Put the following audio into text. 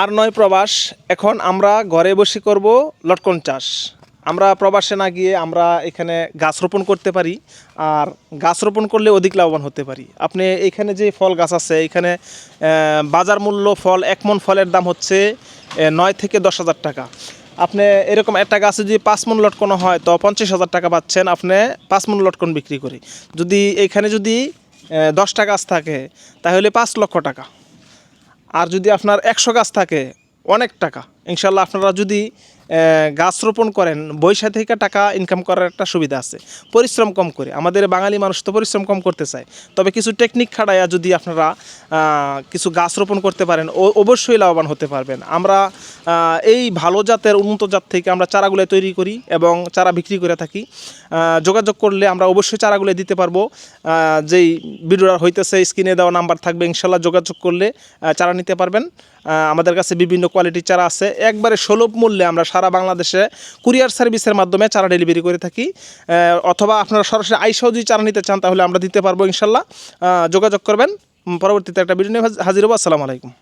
আর নয় প্রবাস। এখন আমরা ঘরে বসে করব লটকন চাষ। আমরা প্রবাসে না গিয়ে আমরা এখানে গাছ রোপণ করতে পারি আর গাছ রোপণ করলে অধিক লাভবান হতে পারি। আপনি এখানে যে ফল গাছ আছে, এখানে বাজার মূল্য ফল, এক মন ফলের দাম হচ্ছে নয় থেকে দশ হাজার টাকা। আপনি এরকম একটা গাছে যদি পাঁচ মন লটকনো হয়, তো পঞ্চাশ হাজার টাকা পাচ্ছেন আপনি পাঁচ মন লটকন বিক্রি করে। যদি এখানে যদি দশটা গাছ থাকে, তাহলে পাঁচ লক্ষ টাকা। আর যদি আপনার একশো গাছ থাকে অনেক টাকা। ইনশাল্লাহ আপনারা যদি গাছ রোপণ করেন বৈশা থেকে টাকা ইনকাম করার একটা সুবিধা আছে। পরিশ্রম কম করে। আমাদের বাঙালি মানুষ তো পরিশ্রম কম করতে চায়। তবে কিছু টেকনিক খাটাইয়া যদি আপনারা কিছু গাছ রোপণ করতে পারেন অবশ্যই লাভবান হতে পারবেন। আমরা এই ভালো জাতের উন্নত জাত থেকে আমরা চারাগুলো তৈরি করি এবং চারা বিক্রি করে থাকি। যোগাযোগ করলে আমরা অবশ্যই চারাগুলো দিতে পারব। যেই ভিডিওটা হইতেছে স্ক্রিনে দেওয়া নাম্বার থাকবে, ইনশাল্লাহ যোগাযোগ করলে চারা নিতে পারবেন। আমাদের কাছে বিভিন্ন কোয়ালিটির চারা আছে। একবারে সুলভ মূল্যে আমরা বাংলাদেশে কুরিয়ার সার্ভিসের মাধ্যমে চারা ডেলিভারি করে থাকি অথবা আপনারা সরাসরি আইসাও যদি চারা নিতে চান তাহলে আমরা দিতে পারব ইনশাল্লাহ। যোগাযোগ করবেন। পরবর্তীতে একটা ভিডিও নিয়ে হাজির হব। আসসালামু আলাইকুম।